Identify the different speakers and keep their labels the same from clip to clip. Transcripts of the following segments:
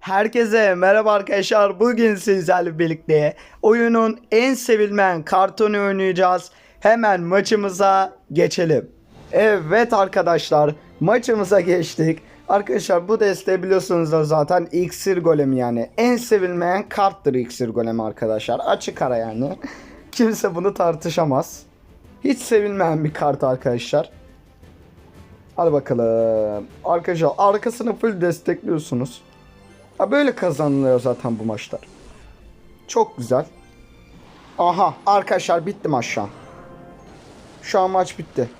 Speaker 1: Herkese merhaba arkadaşlar. Bugün sizlerle birlikte oyunun en sevilmeyen kartonu oynayacağız. Hemen maçımıza geçelim. Evet arkadaşlar maçımıza geçtik. Arkadaşlar bu deste biliyorsunuz da zaten iksir golemi yani. En sevilmeyen karttır iksir golemi arkadaşlar. Açık ara yani. Kimse bunu tartışamaz. Hiç sevilmeyen bir kart arkadaşlar. Hadi bakalım. Arkadaşlar arkasını full destekliyorsunuz. Ha böyle kazanılıyor zaten bu maçlar. Çok güzel. Aha arkadaşlar bitti maç şu an. Şu an maç bitti.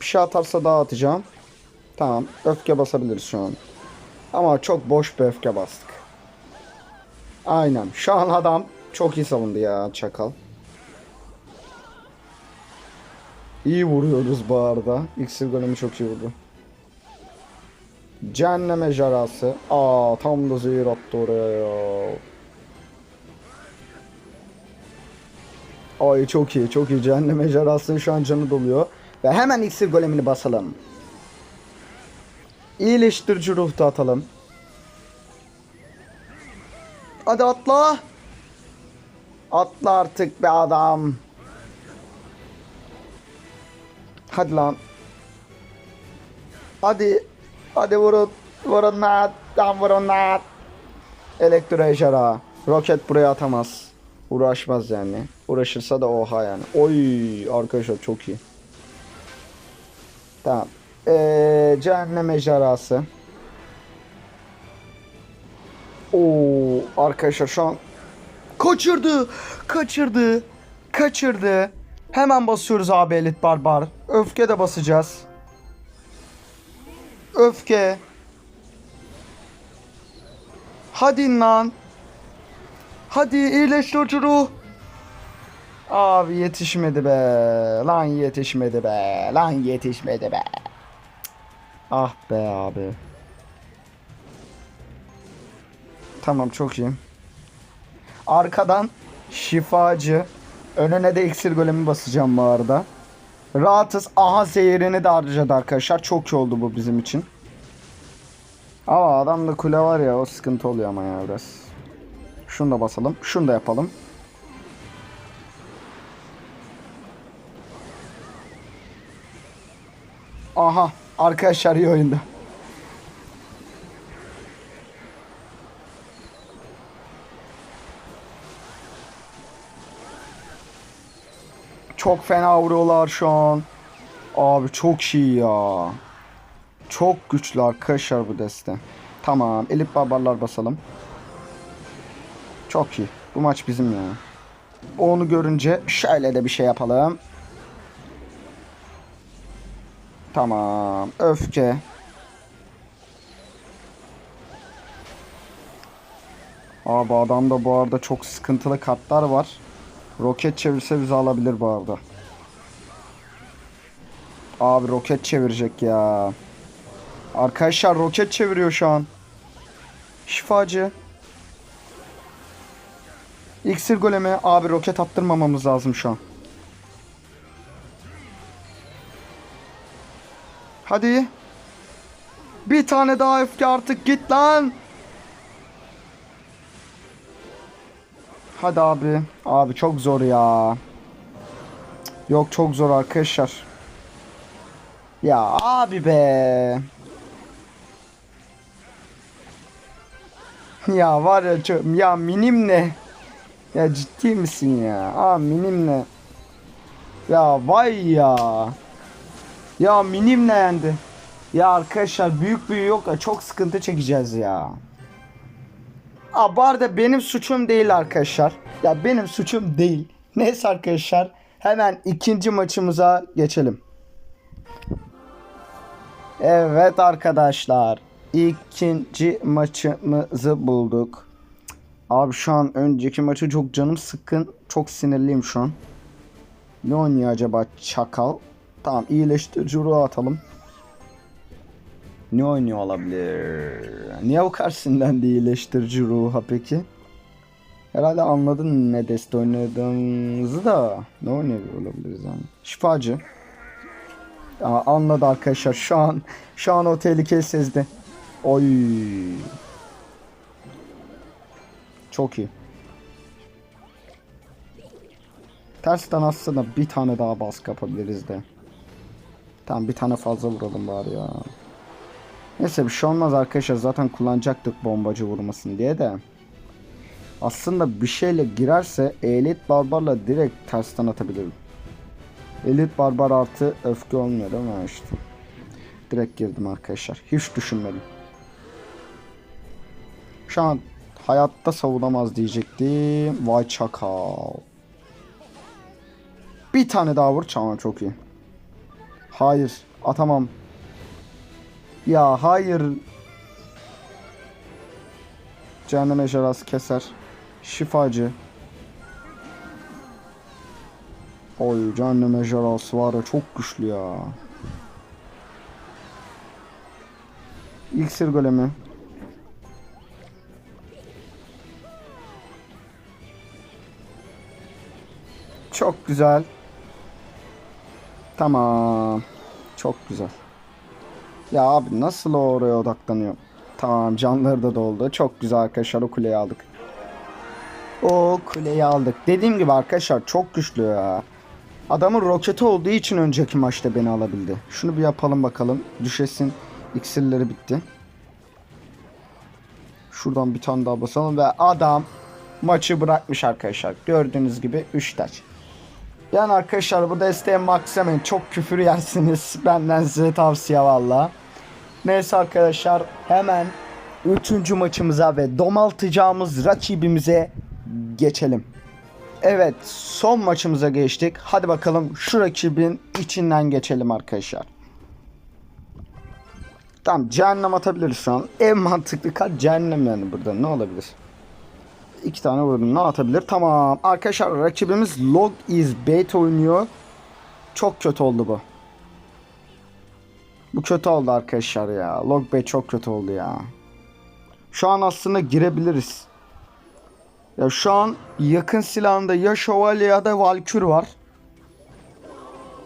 Speaker 1: Bir şey atarsa daha atacağım. Tamam öfke basabiliriz şu an. Ama çok boş bir öfke bastık. Aynen şu an adam çok iyi savundu ya çakal. İyi vuruyoruz bu arada. İksir golemi çok iyi vurdu. Cehenneme jarası. Aa tam da zehir attı oraya ya. Ay çok iyi çok iyi. Cehenneme jarası şu an canı doluyor. Ve hemen iksir golemini basalım. İyileştirici ruh atalım. Hadi atla. Atla artık be adam. Hadi lan. Hadi. Hadi vurun. Vurun lan. Lan vurun lan. Elektro ejderha. Roket buraya atamaz. Uğraşmaz yani. Uğraşırsa da oha yani. Oy arkadaşlar çok iyi. Tamam. Ee, cehennem ejderhası. Oo arkadaşlar şu an kaçırdı. Kaçırdı. Kaçırdı. Hemen basıyoruz abi elit barbar. Öfke de basacağız. Öfke. Hadi lan. Hadi iyileştirici ruh. Abi yetişmedi be. Lan yetişmedi be. Lan yetişmedi be. Ah be abi. Tamam çok iyi. Arkadan şifacı. Önüne de iksir golemi basacağım bu arada. Rahatız. Aha zehirini de harcadı arkadaşlar. Çok iyi oldu bu bizim için. Ama adamda kule var ya o sıkıntı oluyor ama ya biraz. Şunu da basalım. Şunu da yapalım. Aha arkadaşlar iyi oyunda. Çok fena vuruyorlar şu an. Abi çok iyi ya. Çok güçlü arkadaşlar bu deste. Tamam. Elip barbarlar basalım. Çok iyi. Bu maç bizim ya. Onu görünce şöyle de bir şey yapalım. Tamam. Öfke. Abi adamda bu arada çok sıkıntılı kartlar var. Roket çevirse bizi alabilir bu arada. Abi roket çevirecek ya. Arkadaşlar roket çeviriyor şu an. Şifacı. İksir golemi. Abi roket attırmamamız lazım şu an. Hadi. Bir tane daha öfke artık git lan. Hadi abi. Abi çok zor ya. Yok çok zor arkadaşlar. Ya abi be. Ya var ya çok, ya minim ne? Ya ciddi misin ya? Aa minim ne? Ya vay ya. Ya minim ne yendi? Ya arkadaşlar büyük büyük yok ya çok sıkıntı çekeceğiz ya. Aa, bu benim suçum değil arkadaşlar. Ya benim suçum değil. Neyse arkadaşlar hemen ikinci maçımıza geçelim. Evet arkadaşlar. İkinci maçımızı bulduk. Abi şu an önceki maçı çok canım sıkkın. Çok sinirliyim şu an. Ne oynuyor acaba çakal? Tamam iyileştirici ruhu atalım. Ne oynuyor olabilir? Niye bu kadar sinirlendi iyileştirici ruha peki? Herhalde anladın ne deste oynadığımızı da ne oynuyor olabiliriz yani. Şifacı. Aa, anladı arkadaşlar şu an şu an o tehlikeyi sezdi. Oy. Çok iyi. Tersten aslında bir tane daha baskı yapabiliriz de. Tamam bir tane fazla vuralım bari ya. Neyse bir şey olmaz arkadaşlar. Zaten kullanacaktık bombacı vurmasın diye de. Aslında bir şeyle girerse elit barbarla direkt tersten atabilirim. Elit barbar artı öfke olmuyor mi işte. Direkt girdim arkadaşlar. Hiç düşünmedim. Şu an hayatta savunamaz diyecektim. Vay çakal. Bir tane daha vur. Tamam çok iyi. Hayır. Atamam. Ya hayır. Cehennem ejderhası keser. Şifacı. Oy cehennem ejderhası var ya çok güçlü ya. İksir golemi. Çok güzel. Tamam. Çok güzel. Ya abi nasıl oraya odaklanıyor? Tamam canları da doldu. Çok güzel arkadaşlar o kuleyi aldık. O kuleyi aldık. Dediğim gibi arkadaşlar çok güçlü ya. Adamın roketi olduğu için önceki maçta beni alabildi. Şunu bir yapalım bakalım. Düşesin iksirleri bitti. Şuradan bir tane daha basalım ve adam maçı bırakmış arkadaşlar. Gördüğünüz gibi 3 taç. Yani arkadaşlar bu desteğe maksamayın. Çok küfür yersiniz. Benden size tavsiye valla. Neyse arkadaşlar hemen 3. maçımıza ve domaltacağımız rakibimize geçelim. Evet son maçımıza geçtik. Hadi bakalım şu rakibin içinden geçelim arkadaşlar. Tamam cehennem atabiliriz şu an. En mantıklı kart cehennem yani burada ne olabilir? İki tane vurdum ne atabilir? Tamam arkadaşlar rakibimiz Log is bait oynuyor. Çok kötü oldu bu. Bu kötü oldu arkadaşlar ya. Log bait çok kötü oldu ya. Şu an aslında girebiliriz. Ya şu an yakın silahında ya şövalye ya da valkür var.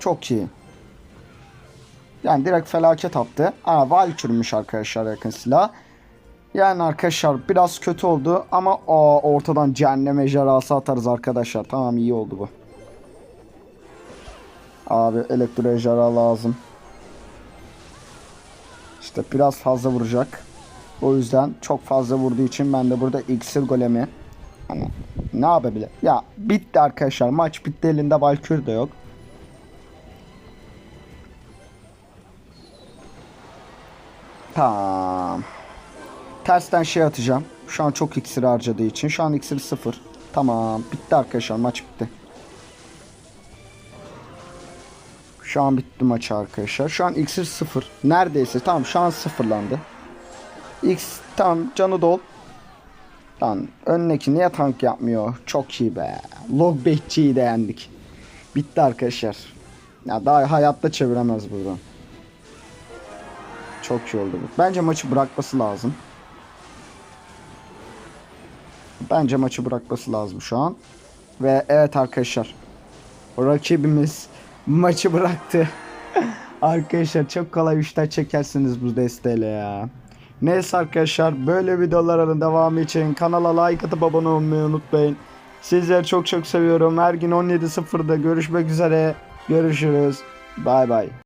Speaker 1: Çok iyi. Yani direkt felaket attı. Aa valkürmüş arkadaşlar yakın silah. Yani arkadaşlar biraz kötü oldu ama aa, ortadan cehennem ejderhası atarız arkadaşlar. Tamam iyi oldu bu. Abi elektro ejderha lazım. İşte biraz fazla vuracak. O yüzden çok fazla vurduğu için ben de burada iksir golemi hani ne yapabilir? Ya bitti arkadaşlar. Maç bitti elinde Valkür de yok. Tamam. Tersten şey atacağım. Şu an çok iksir harcadığı için. Şu an iksir sıfır. Tamam. Bitti arkadaşlar. Maç bitti. Şu an bitti maç arkadaşlar. Şu an iksir sıfır. Neredeyse. Tamam şu an sıfırlandı. X tamam canı dol. Lan önündeki niye tank yapmıyor? Çok iyi be. Log bekçiyi de yendik. Bitti arkadaşlar. Ya daha hayatta çeviremez buradan. Çok iyi oldu bu. Bence maçı bırakması lazım. Bence maçı bırakması lazım şu an. Ve evet arkadaşlar. Rakibimiz maçı bıraktı. arkadaşlar çok kolay 3'ten çekersiniz bu desteğiyle ya. Neyse arkadaşlar böyle videoların devamı için kanala like atıp abone olmayı unutmayın. Sizleri çok çok seviyorum. Her gün 17.00'da görüşmek üzere. Görüşürüz. Bay bay.